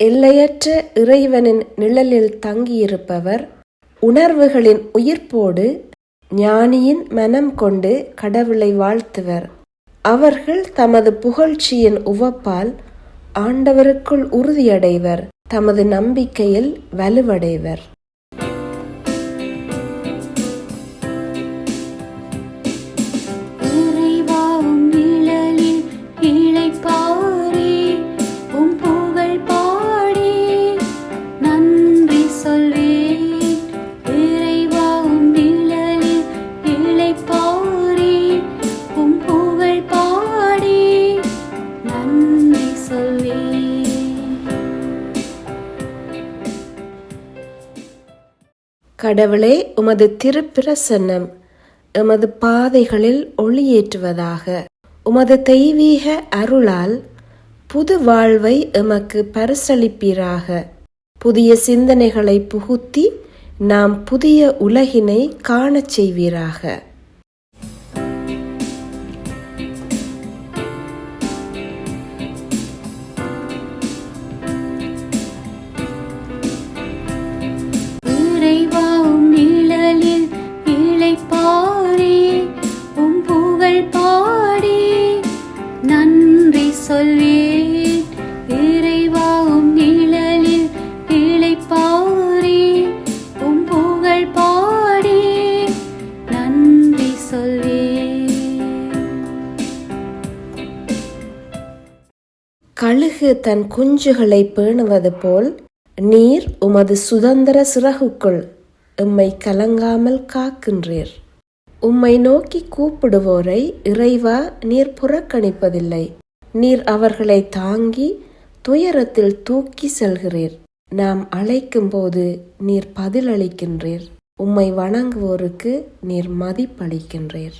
எல்லையற்ற இறைவனின் நிழலில் தங்கியிருப்பவர் உணர்வுகளின் உயிர்ப்போடு ஞானியின் மனம் கொண்டு கடவுளை வாழ்த்துவர். அவர்கள் தமது புகழ்ச்சியின் உவப்பால் ஆண்டவருக்குள் உறுதியடைவர் தமது நம்பிக்கையில் வலுவடைவர். கடவுளே உமது திருப்பிரசன்னம் எமது பாதைகளில் ஒளியேற்றுவதாக. உமது தெய்வீக அருளால் புது வாழ்வை எமக்கு பரிசளிப்பீராக. புதிய சிந்தனைகளை புகுத்தி நாம் புதிய உலகினை காணச் செய்வீராக. சொல்வேன். இறைவாவும் நிழலில் இளைப்பாறே உம் புகழ் பாடி நன்றி சொல்வேன். கழுகு தன் குஞ்சுகளை பேணுவது போல் நீர் உமது சுதந்திர சிறகுக்குள் எம்மை கலங்காமல் காக்கின்றீர். உம்மை நோக்கி கூப்பிடுவோரை இறைவா நீர் புறக்கணிப்பதில்லை. நீர் அவர்களை தாங்கி துயரத்தில் தூக்கி செல்கிறீர். நாம் அழைக்கும்போது நீர் பதிலளிக்கின்றீர். உம்மை வணங்குவோருக்கு நீர் மதிப்பளிக்கின்றீர்.